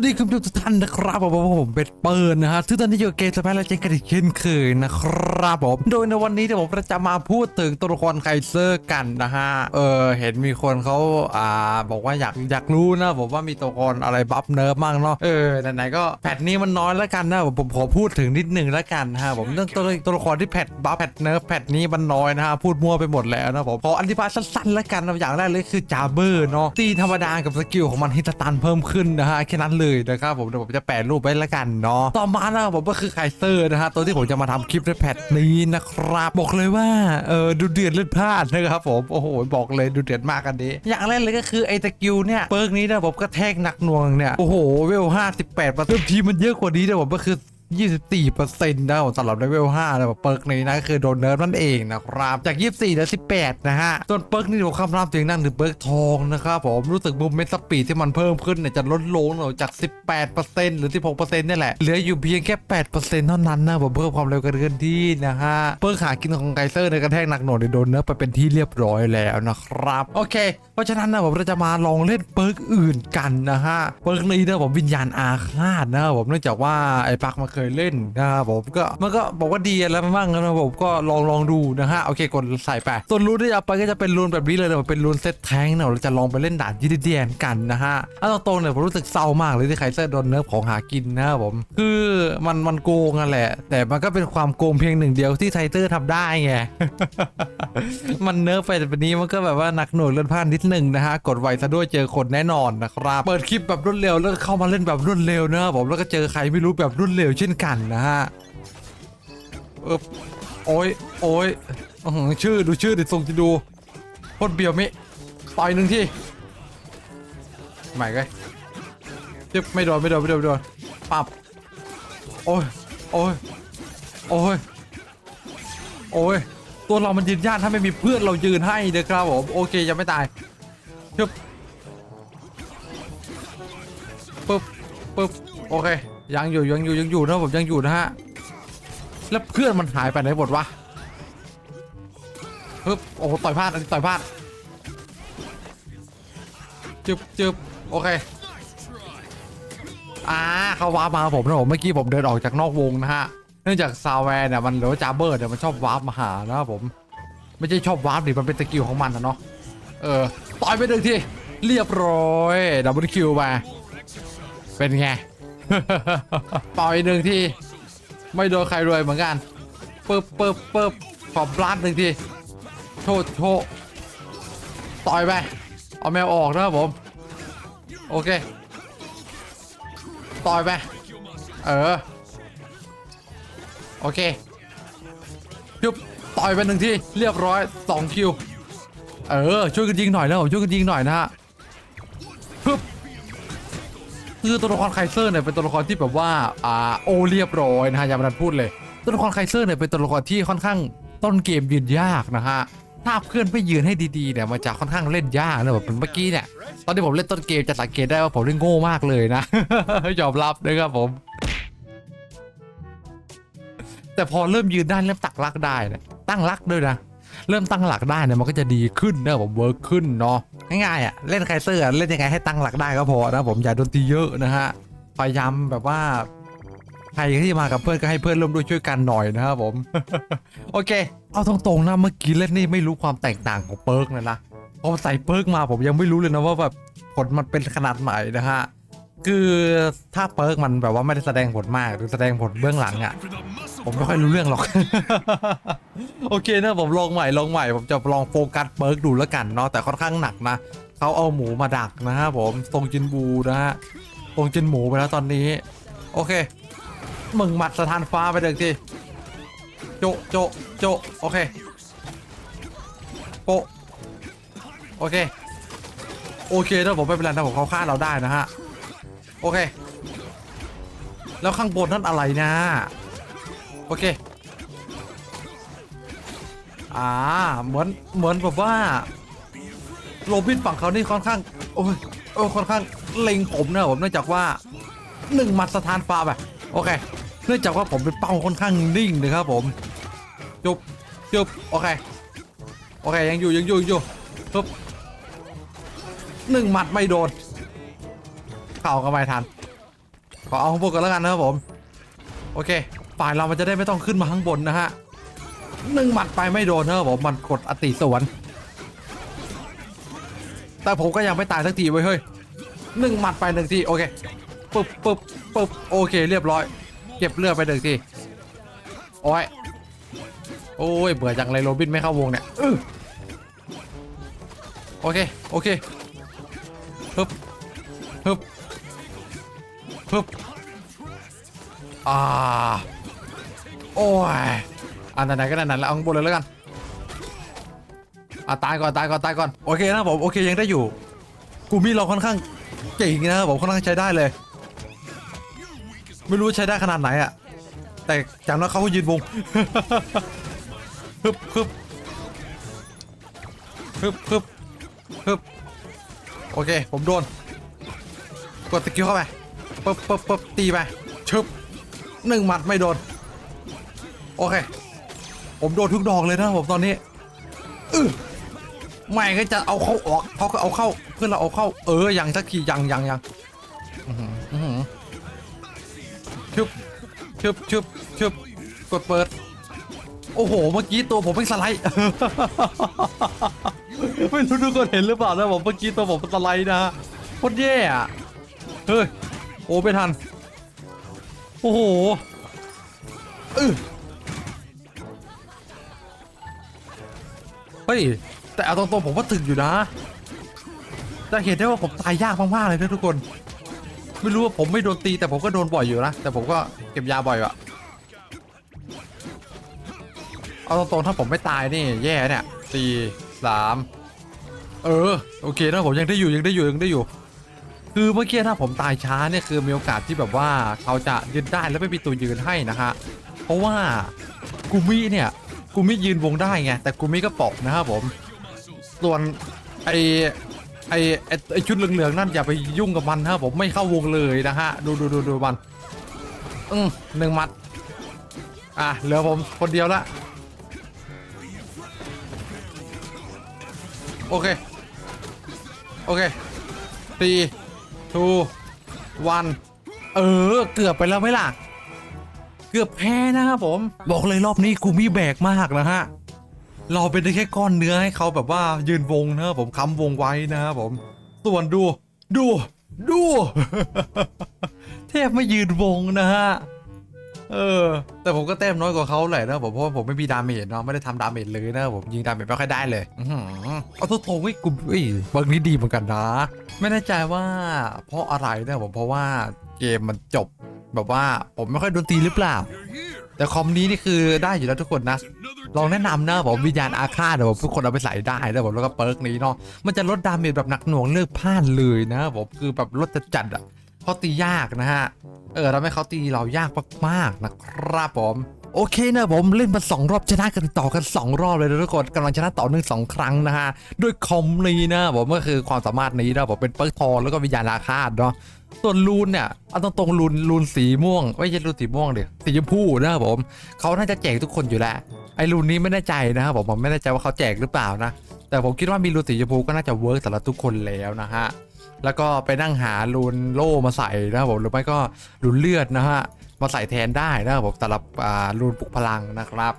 วัสดีคุณผู้ชมทุกท่านนะครับผมผมผมเป็นเปิร์นนะฮะซึ่งตอนนี้อยู่กับเกมสไปร์และเจนกันอีกเช่นเคยนะครับผมโดยในวันนี้เดี๋ยวผมจะมาพูดถึงตัวละครไคเซอร์กันนะฮะเออเห็นมีคนเขาอ่าบอกว่าอยากอยากรู้นะผมว่ามีตัวละครอะไรบัฟเนิร์ฟมั่งเนาะเออไหนๆก็แพทนี้มันน้อยแล้วกันนะผมผมขอพูดถึงนิดหนึ่งแล้วกันนะฮะผมเรื่องตัวตัวละครที่แพทบัฟแพทเนิร์ฟแพทนี้มันน้อยนะฮะพูดมั่วไปหมดแล้วนะผมขออธิบายสั้นๆแล้วกันนะอย่างแรกเลยคือจาเบอร์เนาะตีธรรมดากับสกิลของมันฮิตสตันเพิ่มขึ้นนะฮะแค่นั้นเลยนะครับผมเดี๋ยวผมจะแปะรูปไว้แล้วกันเนาะต่อมานะผมก็คือไคเซอร์นะฮะตัวที่ผมจะมาทำคลิปในแพทนี้นะครับบอกเลยว่าเออดูเดือดเลือดพลาดนะครับผมโอ้โหบอกเลยดูเดือดมากกันนี้อย่างแรกเลยก็คือไอ้สกิลเนี่ยเปิร์กนี้นะผมก็แทกหนักหน่วงเนี่ยโอ้โหเวล58ประตูทีมันเยอะกว่านี้นะผมก็คือ 24%นะผมสำหรับเลเวล5นะเปิร์กนี้นะคือโดนเนิร์ฟนั่นเองนะครับ จาก 24เหลือ18 นะฮะ ส่วนเปิร์กนี่ผมคำรามถึงนั่นคือเปิร์กทองนะครับผมรู้สึกมูเมนต์สปีดที่มันเพิ่มขึ้นเนี่ยจะลดลงหน่อจาก 18%หรือ 16%นี่แหละ เหลืออยู่เพียงแค่8%เซ็นต์เท่านั้นนะผมเพิ่มความเร็วกันเคลื่อนที่นะฮะ เปิร์กหากินของไกเซอร์ในกระแทกหนักหน่วงเนี่ยโดนเนิร์ฟไปเป็นที่เรียบร้อยแล้วนะครับโอเค เพราะฉะนั้นนะผมเราจะมาลองเล่นเปิร์กอื่นกันนะฮะเปิร์กนี้นะผมวิญญาณอาฆาตนะผมเนื่องจากว่าไอ้ปักมาเคยเล่นนะครับผมก็มันก็บอกว่าดีแล้วบ้างนะผมก็ลองลองดูนะฮะโอเคกดใส่ไปส่วนรูนที่เอาไปก็จะเป็นรูนแบบนี้เลยนะเป็นรูนเซตแทงค์นะเราจะลองไปเล่นด่านยีดเดียนกันนะฮะเอาตรงๆเนี่ยผมรู้สึกเศร้ามากเลยที่ไคเซอร์โดนเนิร์ฟของหากินนะครับผม คือมันมันโกงอะแหละ แต่มันก็เป็นความโกงเพียงหนึ่งเดียวที่ไทเตอร์ทำได้ไงมันเนิร์ฟไปแต่วันนี้มันก็แบบว่าหนักหน่วงเลื่อนพลาดนิดหนึ่งนะฮะกดไวซะด้วยเจอคนแน่นอนนะครับเปิดคลิปแบบรวดเร็วแล้วก็เข้ามาเล่นแบบรวดเร็วนะครับผมแล้วก็เจอใครไม่รู้แบบรวดเร็วเช่นกันนะฮะเออโอ้ยโอ้ยอื้อหือชื่อดูชื่อดิส่งจะดูโคตรเบียวมิต่อยหนึ่งที่ใหม่เลยจึ๊บไม่โดนไม่โดนไม่โดนไม่โดนปับโอ้ยโอ้ยโอ้ยโอ้ยตัวเรามันยืนยากถ้าไม่มีเพื่อนเรายืนให้นะครับผมโอเคยังไม่ตายปึ๊บปึ๊บปึ๊บ โอเค ยังอยู่ยังอยู่ยังอยู่นะผมยังอยู่นะฮะ แล้วเพื่อนมันหายไปไหนหมดวะปึ๊บโอ้โหต่อยพลาดอันนี้ต่อยพลาดจึบจึบโอเคอ่าเขาว้าร์ปมาผมนะผมเมื่อกี้ผมเดินออกจากนอกวงนะฮะ เนื่องจากซาวแวร์เนี่ยมันหรือว่าจาเบอร์เนี่ยมันชอบวาร์ปมาหานะครับผม ไม่ใช่ชอบวาร์ปดิมันเป็นสกิลของมันนะเนาะเออต่อยไปหนึ่งทีเรียบร้อยดับเบิลคิวมาเป็นไง ต่อยหนึ่งที ไม่โดนใครรวยเหมือนกันปึ๊บปึ๊บปึ๊บขอบลัดหนึ่งที โชดโชดต่อยไป เอาแมวออกนะครับผม โอเค ต่อยไป เออ โอเคยุบต่อยไปหนึ่งที เรียบร้อย 2 คิว เออ ช่วยกันยิงหน่อยนะผมช่วยกันยิงหน่อยนะฮะ คือตัวละครไคเซอร์เนี่ยเป็นตัวละครที่แบบว่าอ่าโอเรียบร้อยนะฮะอย่ามาดันพูดเลย ตัวละครไคเซอร์เนี่ยเป็นตัวละครที่ค่อนข้างต้นเกมยืนยากนะฮะถ้าเพื่อนไม่ยืนให้ดีๆเนี่ยมันจะค่อนข้างเล่นยากนะแบบเมื่อกี้เนี่ยตอนที่ผมเล่นต้นเกมจะสังเกตได้ว่าผมเล่นโง่มากเลยนะยอมรับนะครับผม แต่พอเริ่มยืนได้เริ่มตักลักได้เนี่ยตั้งลักด้วยนะ เริ่มตั้งหลักได้เนี่ยมันก็จะดีขึ้นนะผมเวิร์กขึ้นเนาะง่ายๆอะเล่นไคเซอร์เล่นยังไงให้ตั้งหลักได้ก็พอนะผมอย่าโดนตีเยอะนะฮะพยายามแบบว่าใครที่มากับเพื่อนก็ให้เพื่อนร่วมด้วยช่วยกันหน่อยนะครับผม โอเค เอาตรงๆนะเมื่อกี้เล่นนี่ไม่รู้ความแตกต่างของเปิร์กเลยนะพอใส่เปิร์กมาผมยังไม่รู้เลยนะว่าแบบผลมันเป็นขนาดไหนนะฮะคือถ้าเปิร์กมันแบบว่าไม่ได้แสดงผลมากหรือแสดงผลเบื้องหลังอะ ผมไม่ค่อยรู้เรื่องหรอก โอเคนะผมลองใหม่ลองใหม่ ผมจะลองโฟกัสเปิร์กดูแล้วกันเนาะแต่ค่อนข้างหนักนะเขาเอาหมูมาดักนะฮะผมทรงจินบูนะฮะทรงจินหมูไปแล้วตอนนี้ โอเค มึงหมัดสถานฟ้าไปเด็กทีโจโจโจโอเคโปโอเค โอเคถ้าผมไม่เป็นไรถ้าผมเขาฆ่าเราได้นะฮะ โอเค แล้วข้างบนนั่นอะไรนะ โอเค อ่า เหมือน เหมือนแบบว่าโรบินฝั่งเขานี่ค่อนข้าง โอ้ยโอ้ยค่อนข้างเล็งผมนะผมเนื่องจากว่าหนึ่งหมัดสถานฟ้าแบบโอเค เนื่องจากว่าผมเป็นเป้าค่อนข้างนิ่งนะครับผมจุบจุบโอเค โอเค ยังอยู่ยังอยู่ยังอยู่ปุ๊บหนึ่งหมัดไม่โดน เข่าก็ไม่ทัน ขอเอาข้างบนกันแล้วกันนะครับผม โอเค ฝ่ายเรามันจะได้ไม่ต้องขึ้นมาข้างบนนะฮะหนึ่งหมัดไปไม่โดนนะบผมมันกดอติสวนแต่ผมก็ยังไม่ตายสักทีเว้ยเฮ้ยหนึ่งหมัดไปหนึ่งทีโอเคปึ๊บปึ๊บปึ๊บโอเค เรียบร้อย เก็บเลือดไปหนึ่งทีโอ้ยโอ้ยเบื่อจังเลยโรบินไม่เข้าวงเนี่ยโอเคโอเคฮึบฮึบฮึบอ่า อ้ยอันไหนๆก็ไหนๆแล้วเอาข้างบนเลยแล้วกันอะตายก่อนตายก่อนตายก่อนโอเคนะผมโอเคยังได้อยู่กูมีเราค่อนข้างเก่งนะผมค่อนข้างใช้ได้เลย ไม่รู้ใช้ได้ขนาดไหนอะแต่จากนั้นเขาก็ยืนวงฮึบฮึบฮึบฮึบฮึบโอเค ผมโดน กดตะกิ้วเข้าไปปึ๊บปึ๊บปึ๊บตีไปชึบหนึ่งหมัดไม่โดน โอเค ผมโดนทุกดอกเลยนะผมตอนนี้อือไม่ก็จะเอาเข้าออกเขาก็เอาเข้าเพื่อนเราเอาเข้า เออยังสักทียังยังยังอื้อหืออื้อหือชึบชึบชึบชึบกดเปิด โอ้โห เมื่อกี้ตัวผมเป็นสไลด์ไม่รู้ทุกคนเห็นหรือเปล่านะผมเมื่อกี้ตัวผมเป็นสไลด์นะฮะโคตรแย่อะเฮ้ยโอ้ไม่ทัน โอ้โหเออ ฮ้ย แต่เอาตรงๆผมว่าถึกอยู่นะ จะเห็นได้ว่าผมตายยากมากๆเลยนะทุกคน ไม่รู้ว่าผมไม่โดนตีแต่ผมก็โดนบ่อยอยู่นะ แต่ผมก็เก็บยาบ่อยอะเอาตรงๆถ้าผมไม่ตายนี่แย่เนี่ยสี่สามเออโอเคนะผมยังได้อยู่ยังได้อยู่ยังได้อยู่ คือเมื่อกี้ถ้าผมตายช้าเนี่ยคือมีโอกาสที่แบบว่าเขาจะยืนได้แล้วไม่มีตัวยืนให้นะฮะเพราะว่ากูมิเนี่ย กูมิยืนวงได้ไงแต่กูมิก็ปอกนะครับผม ส่วนไอไอไอ้ไอชุดเหลืองๆนั่นอย่าไปยุ่งกับมันนะครับผมไม่เข้าวงเลยนะฮะดูดูดูดูมันอืมหนึ่งหมัด อะเหลือผมคนเดียวละโอเค โอเคตีทูวันเออ เกือบไปแล้วไหมล่ะ เกือบแพ้นะครับผม บอกเลยรอบนี้กูมีแบกมากนะฮะเราเป็นได้แค่ก้อนเนื้อให้เขาแบบว่ายืนวงนะครับผมค้ำวงไว้นะครับผม ส่วนดูดูดูแทบไม่ยืนวงนะฮะเออ แต่ผมก็แต้มน้อยกว่าเขาแหละนะผมเพราะผมไม่มีดาเมจเนาะไม่ได้ทำดาเมจเลยนะผมยิงดาเมจไม่ค่อยได้เลยอื้ออเอาตัวโตไว้กูเอ้ยบางนี้ดีเหมือนกันนะ ไม่แน่ใจว่าเพราะอะไรนะผมเพราะว่าเกมมันจบ แบบว่าผมไม่ค่อยโดนตีหรือเปล่า แต่คอมนี้นี่คือได้อยู่แล้วทุกคนนะ ลองแนะนำนะผมวิญญาณอาฆาตนะผมทุกคนเอาไปใส่ได้นะผมแล้วก็เปิร์กนี้เนาะมันจะลดดาเมจแบบหนักหน่วงเลิกพลาดเลยนะผมคือแบบลดจะจัดอะเพราะตียากนะฮะเออทำให้เขาตีเรายากมากๆนะครับผม โอเคนะผมเล่นมาสองรอบชนะกันต่อกัน 2 รอบเลยนะทุกคนกำลังชนะต่อเนื่องสองครั้งนะฮะด้วยคอมนี้นะผมก็คือความสามารถนี้นะผมเป็นเปิร์กทองแล้วก็วิญญาณอาฆาตเนาะส่วนลูนเนี่ยเอาตรงๆลูนลูนสีม่วงไม่ใช่ลูนสีม่วงเดี๋ยวสีชมพูนะครับผมเขาน่าจะแจกทุกคนอยู่แล้วไอ้รูนนี้ไม่แน่ใจนะครับผมผมไม่แน่ใจว่าเขาแจกหรือเปล่านะแต่ผมคิดว่ามีรูนสีชมพูก็น่าจะเวิร์กสำหรับทุกคนแล้วนะฮะแล้วก็ไปนั่งหารูนโล่มาใส่นะครับผมหรือไม่ก็รูนเลือดนะฮะ มาใส่แทนได้นะครับผมสำหรับรูนปลุกพลังนะครับ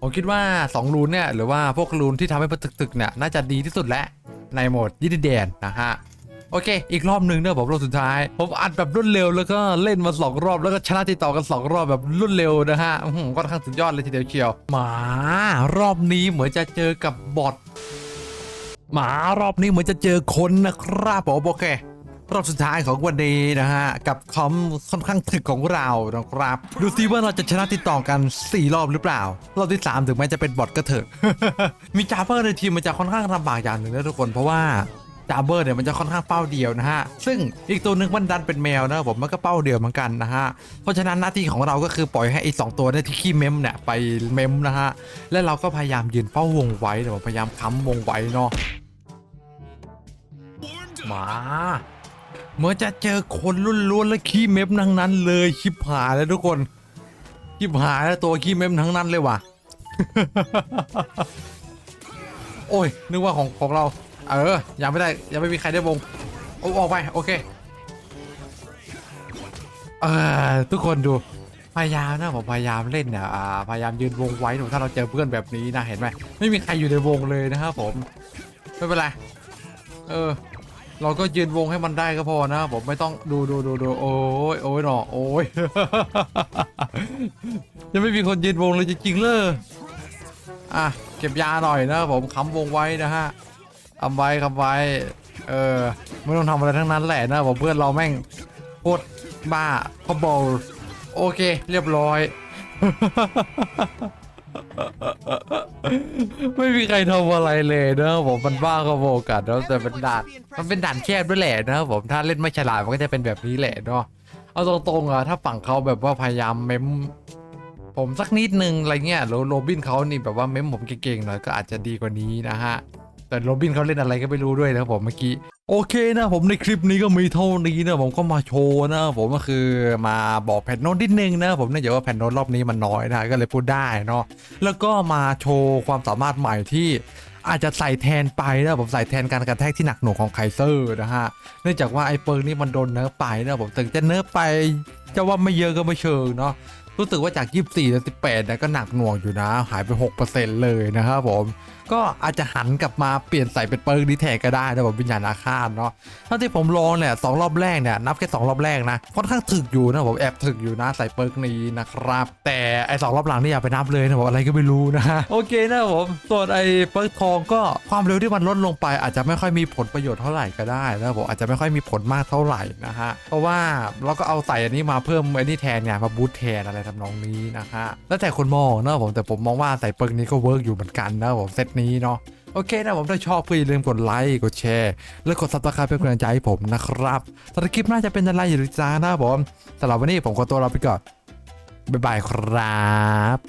ผมคิดว่า 2 รูนเนี่ยหรือว่าพวกรูนที่ทำให้มันตึกๆเนี่ยน่าจะดีที่สุดแล้วในโหมดยิดีแดนนะฮะโอเค อีกรอบหนึ่งเนอะผมรอบสุดท้าย ผมอัดแบบรวดเร็วแล้วก็เล่นมาสองรอบแล้วก็ชนะติดต่อกันสองรอบแบบรวดเร็วนะฮะอื้อหือค่อนข้างสุดยอดเลยทีเดียวเชียวหมารอบนี้เหมือนจะเจอกับบอทหมารอบนี้เหมือนจะเจอคนนะครับผมโอเค รอบสุดท้ายของวันนี้นะฮะ กับคอมค่อนข้างถึกของเรานะครับ ดูซิว่าเราจะชนะติดต่อกัน 4 รอบหรือเปล่า รอบที่ 3 ถึงแม้จะเป็นบอทก็เถอะ มีจาเบอร์ในทีมมันจะค่อนข้างลำบากอย่างหนึ่งนะทุกคนเพราะว่าจาเบอร์เนี่ยมันจะค่อนข้างเป้าเดียวนะฮะ ซึ่งอีกตัวหนึ่งมันดันเป็นแมวนะผมมันก็เป้าเดียวเหมือนกันนะฮะ เพราะฉะนั้นหน้าที่ของเราก็คือปล่อยให้ไอ้สองตัวเนี่ยที่ขี้เมมเนี่ยไปเมมนะฮะ และเราก็พยายามยืนเป้าวงไว้เดี๋ยวผมพยายามค้ำวงไว้เนาะมา เมื่อจะเจอคนล้วนๆและขี้เมมทั้งนั้นเลยชิบหายแล้วทุกคนชิบหายแล้วตัวขี้เมมทั้งนั้นเลยว่ะ โอ้ยนึกว่าของของเรา เออยังไม่ได้ยังไม่มีใครได้วงโอ้ออกไปโอเคเออทุกคนดูพยายามนะผมพยายามเล่นเนี่ยอ่าพยายามยืนวงไว้หนูถ้าเราเจอเพื่อนแบบนี้นะเห็นไหมไม่มีใครอยู่ในวงเลยนะครับผมไม่เป็นไรเออ เราก็ยืนวงให้มันได้ก็พอนะผมไม่ต้องดูดูดูดูโอ้ยโอ้ยหนอโอ้ย ยังไม่มีคนยืนวงเลยจริงๆเลยอะเก็บยาหน่อยนะผมค้ำวงไว้นะฮะคำไว้คำไว้เออไม่ต้องทำอะไรทั้งนั้นแหละนะผมเพื่อนเราแม่งโคตรบ้าพอบอลโอเค เรียบร้อย ไม่มีใครทำอะไรเลยนะผมมันบ้าขโบกันะแต่เป็นด่านมันเป็นด่านแคบด้วยแหละนะผมถ้าเล่นไม่ฉลาดมันก็จะเป็นแบบนี้แหละเนาะเอาตรงๆอะถ้าฝั่งเขาแบบว่าพยายามเมมผมสักนิดนึงอะไรเงี้ยแล้วโรบินเขานี่แบบว่าเมมผมเก่งๆหน่อยก็อาจจะดีกว่านี้นะฮะแต่โรบินเขาเล่นอะไรก็ไม่รู้ด้วยนะผมเมื่อกี้ โอเคนะผมในคลิปนี้ก็มีเท่านี้นะผมก็มาโชว์นะผมก็คือมาบอกแผ่นโน้ตนิดนึงนะผมเนื่องจากว่าแผ่นโน้ตรอบนี้มันน้อยนะก็เลยพูดได้เนาะแล้วก็มาโชว์ความสามารถใหม่ที่อาจจะใส่แทนไปนะผมใส่แทนการกระแทกที่หนักหน่วงของไคเซอร์นะฮะเนื่องจากว่าไอ้เปิร์กนี่มันโดนเนิร์ฟไปนะผมถึงจะเนิร์ฟไปจะว่าไม่เยอะก็ไม่เชิงเนาะ รู้สึกว่าจาก 24ถึง18นะก็หนักหน่วงอยู่นะ หายไป 6%เลยนะครับผม ก็อาจจะหันกลับมาเปลี่ยนใส่เป็นเปิร์กดีแทกก็ได้นะผมวิญญาณอาฆาตเนาะเท่าที่ผมลองเนี่ยสองรอบแรกเนี่ยนับแค่สองรอบแรกนะค่อนข้างถึกอยู่นะผมแอบถึกอยู่นะใส่เปิร์กนี้นะครับ แต่ไอ้สองรอบหลังนี่อย่าไปนับเลยนะผมอะไรก็ไม่รู้นะโอเคนะผมส่วนไอ้เปิร์กทองก็ความเร็วที่มันลดลงไป อาจจะไม่ค่อยมีผลประโยชน์เท่าไหร่ก็ได้นะผมอาจจะไม่ค่อยมีผลมากเท่าไหร่นะฮะเพราะว่าเราก็เอาใส่อันนี้มาเพิ่มไอ้นี่แทนไงมาบูทแทนอะไรทำนองนี้นะฮะแล้วแต่คนมองนะผมแต่ผมมองว่าใส่เปิร์กนี้ก็เวิร์กอยู่เหมือนกันนะผมเซตนี้เนาะโอเคนะผมถ้าชอบก็อย่าลืมกดไลค์กดแชร์ และกดซับสไครป์เป็นกำลังใจให้ผมนะครับสำหรับคลิปน่าจะเป็นอะไรอย่าลืมจ้านะผมสำหรับวันนี้ผมขอตัวลาไปก่อนบ๊ายบายครับ